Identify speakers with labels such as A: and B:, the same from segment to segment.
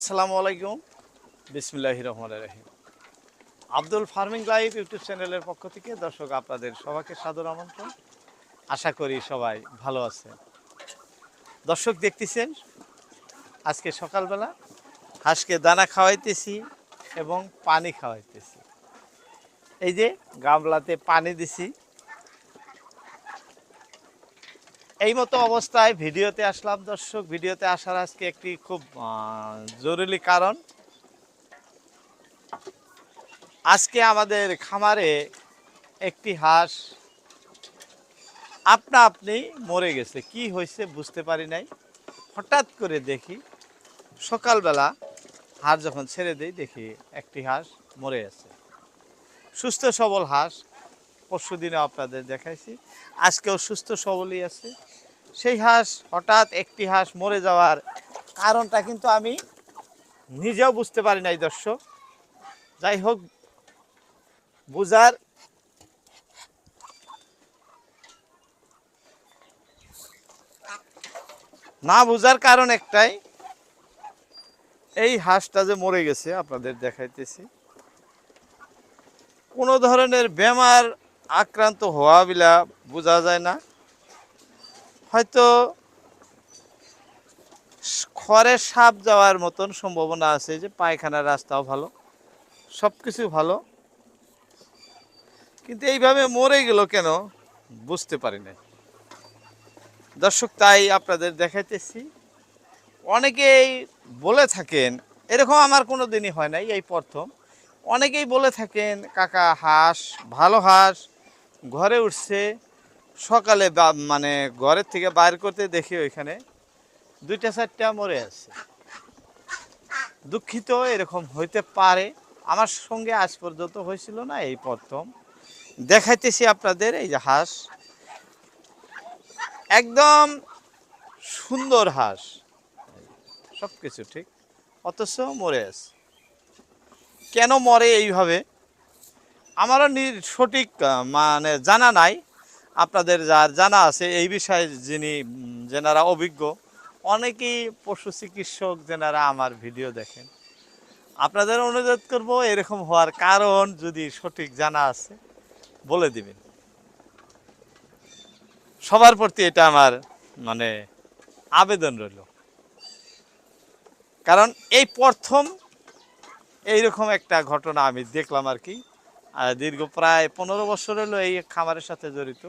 A: আসসালামু আলাইকুম। বিসমিল্লাহ রহমান রহিম। আব্দুল ফার্মিং লাইভ ইউটিউব চ্যানেলের পক্ষ থেকে দর্শক আপনাদের সবাইকে সাদর আমন্ত্রণ। আশা করি সবাই ভালো আছেন। দর্শক দেখতেছেন, আজকে সকালবেলা হাঁসকে দানা খাওয়াইতেছি এবং পানি খাওয়াইতেছি। এই যে গামলাতে পানি দিছি। এই মতো অবস্থায় ভিডিওতে আসলাম, দর্শক। ভিডিওতে আসার আজকে একটি খুব জরুরি কারণ। আজকে আমাদের খামারে একটি হাঁস আপনা আপনি মরে গেছে। কি হয়েছে বুঝতে পারি নাই। হঠাৎ করে দেখি সকালবেলা হাঁস যখন ছেড়ে দেই, দেখি একটি হাঁস মরে আছে সুস্থ সবল হাঁস। পরশু দিনে আপনাদের দেখাইছি। আজকেও সুস্থ সবলই আছে। সেই হাঁস হঠাৎ একটি হাঁস মরে যাওয়ার কারণটা কিন্তু আমি নিজেও বুঝতে পারি নাই দর্শক। যাই হোক, বুঝার না বুঝার কারণ একটাই, এই হাঁসটা যে মরে গেছে, আপনাদের দেখাইতেছি। কোনো ধরনের বেমার আক্রান্ত হওয়া বিলা বোঝা যায় না। হয়তো খড়ে সাপ যাওয়ার মতন সম্ভাবনা আছে যে পায়খানার রাস্তাও ভালো সব কিছু ভালো। কিন্তু এইভাবে মরে গেল কেন বুঝতে পারি না দর্শক, তাই আপনাদের দেখাইতেছি। অনেকেই বলে থাকেন, এরকম আমার কোনো দিনই হয় নাই, এই প্রথম। অনেকেই বলে থাকেন, কাকা, হাঁস, ভালো হাঁস ঘরে উঠছে, সকালে মানে ঘরের থেকে বাইর করতে দেখি ওইখানে দুইটা, চারটা মরে আছে। দুঃখিত, এরকম হইতে পারে। আমার সঙ্গে আজ পর্যন্ত হয়েছিল না এই প্রথম। দেখাইতেছি আপনাদের, এই যে হাঁস। একদম সুন্দর হাঁস। সব কিছু ঠিক। অথচ মরে আছে। কেন মরে এইভাবে? আমারও সঠিক মানে জানা নাই। আপনাদের যার জানা আছে এই বিষয়ে যিনি যেনারা অভিজ্ঞ, অনেকেই পশু চিকিৎসক যেনারা আমার ভিডিও দেখেন। আপনাদের অনুরোধ করব এরকম হওয়ার কারণ যদি সঠিক জানা আছে, বলে দিবেন। সবার প্রতি এটা আমার মানে আবেদন রইল। কারণ এই প্রথম এইরকম একটা ঘটনা আমি দেখলাম আর কি। দীর্ঘ প্রায় পনেরো বছর হলো এই খামারের সাথে জড়িত।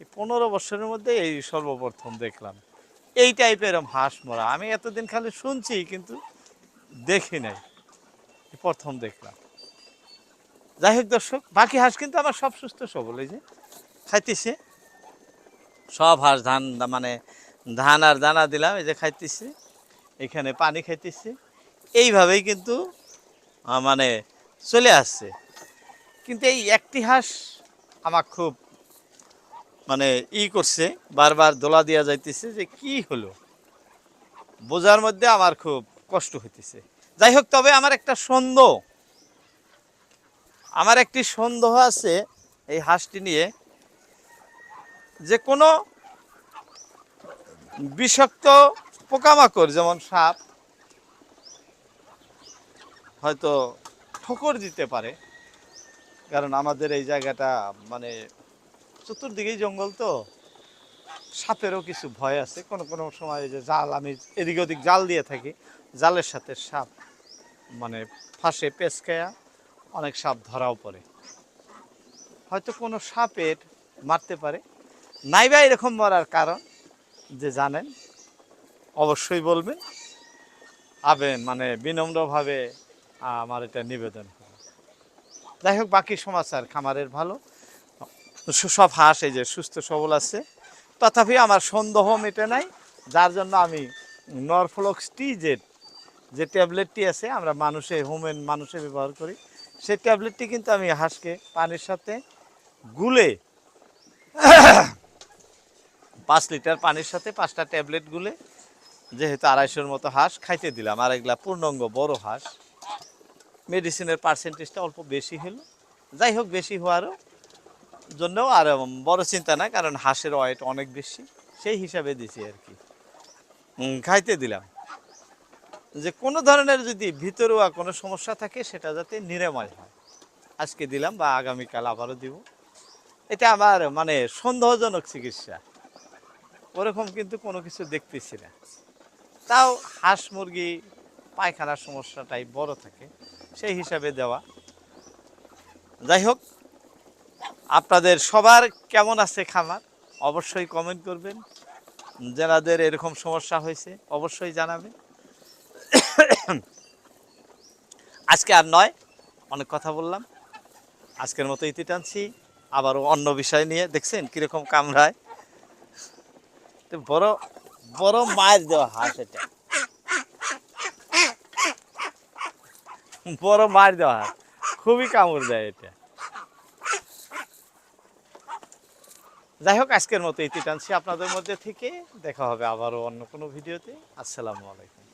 A: এই পনেরো বছরের মধ্যে এই সর্বপ্রথম দেখলাম। এই টাইপের হাঁস মরা। আমি এতদিন খালি শুনছি কিন্তু দেখি নাই। প্রথম দেখলাম। যাই হোক দর্শক, বাকি হাঁস কিন্তু আমার সব সুস্থ সবল, এই যে খাইতেছে। সব হাঁস ধান মানে ধান আর দানা দিলাম, এই যে খাইতেছে। এখানে পানি খাইতেছে। এইভাবেই কিন্তু মানে চলে আসছে। কিন্তু এই একটি হাঁস আমার খুব মানে ই করছে, বারবার দোলা দেওয়া যাইতেছে যে কি হলো? বোঝার মধ্যে আমার খুব কষ্ট হইতেছে। যাই হোক, তবে আমার একটা সন্দেহ। আমার একটি সন্দেহ আছে এই হাঁসটি নিয়ে, যে কোনো বিষাক্ত পোকামাকড়, যেমন সাপ, হয়তো ঠোকর দিতে পারে। কারণ আমাদের এই জায়গাটা মানে চতুর্দিকেই জঙ্গল তো। সাপেরও কিছু ভয় আছে। কোনো কোনো সময় যে জাল, আমি এদিক ওদিক জাল দিয়ে থাকি। জালের সাথে সাপ মানে ফাঁসে পেঁচকায়া অনেক সাপ ধরাও পড়ে। হয়তো কোনো সাপের মারতে পারে। নাইবা এরকম মরার কারণ যে জানেন, অবশ্যই বলবেন। আবেন মানে বিনম্রভাবে আমার এটা নিবেদন। যাই হোক, বাকি সমাচার, খামারের ভালো। সব হাঁস এই যে সুস্থ, সবল আছে। তথাপি আমার সন্দেহ মেটে নাই, যার জন্য আমি নরফ্লক্স টি জেড যে ট্যাবলেটটি আছে, আমরা মানুষে হোমেন মানুষে ব্যবহার করি, সেই ট্যাবলেটটি কিন্তু আমি হাঁসকে পানির সাথে গুলে, পাঁচ লিটার পানির সাথে পাঁচটা ট্যাবলেট গুলে, যেহেতু আড়াইশোর মতো হাঁস খাইতে দিলাম। আর এগুলা পূর্ণাঙ্গ বড় হাঁস। মেডিসিনের পার্সেন্টেজটা অল্প বেশি হলো। যাই হোক, বেশি হওয়ারও জন্যও আর বড় চিন্তা না, কারণ হাঁসের ওয়েট অনেক বেশি। সেই হিসাবে দিছি আর কি। খাইতে দিলাম। যে কোনো ধরনের যদি ভিতরুয়া কোনো সমস্যা থাকে, সেটা যাতে নিরাময় হয়। আজকে দিলাম বা আগামীকাল আবারও দিব। এটা আমার মানে সন্দেহজনক চিকিৎসা। ওরকম কিন্তু কোনো কিছু দেখতেছি না। তাও হাঁস মুরগি, পায়খানার সমস্যাটাই বড় থাকে। সেই হিসাবে দেওয়া। যাই হোক আপনাদের সবার কেমন আছে খামার, অবশ্যই কমেন্ট করবেন। যাদের এরকম সমস্যা হয়েছে, অবশ্যই জানাবেন। আজকে আর নয়, অনেক কথা বললাম। আজকের মতো ইতি টানছি। আবারও অন্য বিষয় নিয়ে, দেখছেন কীরকম কামড়ায়। তো বড় বড় মায়ের দেওয়া হাঁস এটা। বড় মার দেওয়া খুবই কামড় দেয় এটা। যাই হোক, আজকের মতো ইতি টানছি আপনাদের মধ্যে থেকে দেখা হবে আবারও অন্য কোনো ভিডিওতে। আসসালামু আলাইকুম।